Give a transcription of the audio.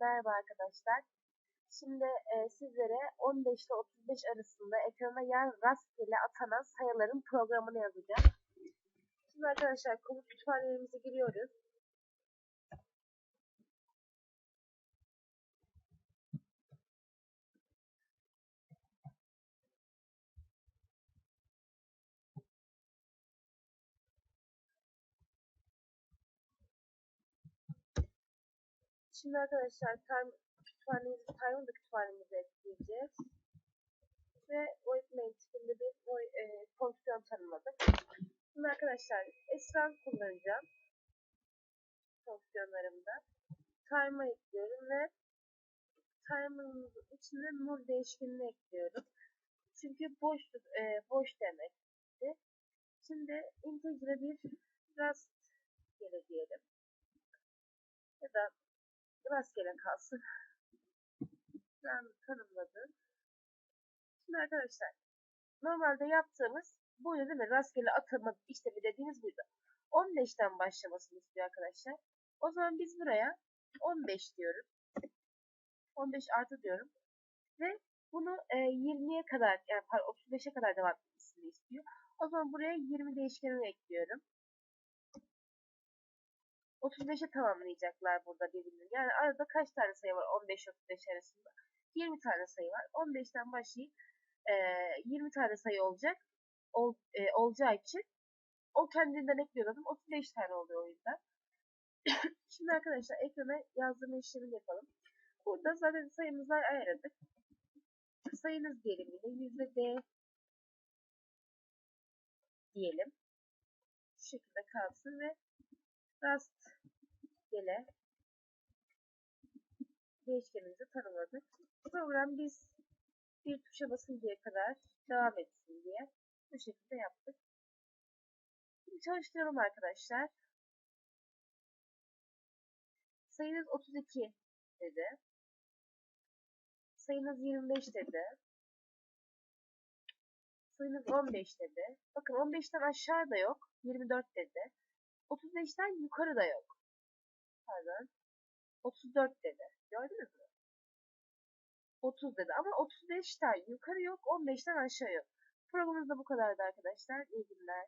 Merhaba arkadaşlar. Şimdi e, sizlere 15 ile 35 arasında ekrana yer rastgele atanan sayıların programını yazacağım. Şimdi arkadaşlar komut kütüphanelerimize giriyoruz. Şimdi arkadaşlar time kütüphanemizi, time'ı da ekleyeceğiz. Ve void main tipinde bir e, fonksiyon tanımladık. Şimdi arkadaşlar esrar kullanacağım. Fonksiyonlarımda. Time'ı ekliyorum ve time'ımızın içine null değişkenini ekliyorum. Çünkü boş, e, boş demekti. Şimdi integer'e bir rast gele diyelim. Ya da rastgele kalsın. Ben tanımladım. Şimdi arkadaşlar normalde yaptığımız buydu değil mi? Rastgele atama işlemi dediğimiz buydu. 15'ten başlamasını istiyor arkadaşlar. O zaman biz buraya 15 diyoruz. 15 artı diyorum. Ve bunu e, 20'ye kadar yani pardon 35'e kadar devam etmesini istiyor. O zaman buraya 20 değişkenini ekliyorum. 35'e tamamlayacaklar burada birbirini. Yani arada kaç tane sayı var 15-35 arasında? 20 tane sayı var. 15'ten başlayıp e, 20 tane sayı olacak. Ol, e, olacağı için o kendinden ekliyor zaten 35 tane oluyor o yüzden. Şimdi arkadaşlar ekrana yazdırma işlemini yapalım. Burada zaten sayımızı ayarladık. Sayınız diyelim yine yüzde D diyelim. Şu şekilde kalsın ve rast gele değişkenimizi tanımladık. Program biz bir tuşa basıncaya kadar devam etsin diye bu şekilde yaptık. Şimdi çalıştıralım arkadaşlar. Sayınız 32 dedi. Sayınız 25 dedi. Sayınız 15 dedi. Bakın 15'ten aşağı da yok. 24 dedi. 35'ten yukarı da yok. Pardon. 34 dedi. Gördünüz mü? 30 dedi. Ama 35'ten yukarı yok. 15'ten aşağı yok. Programımız da bu kadardı arkadaşlar. İyi günler.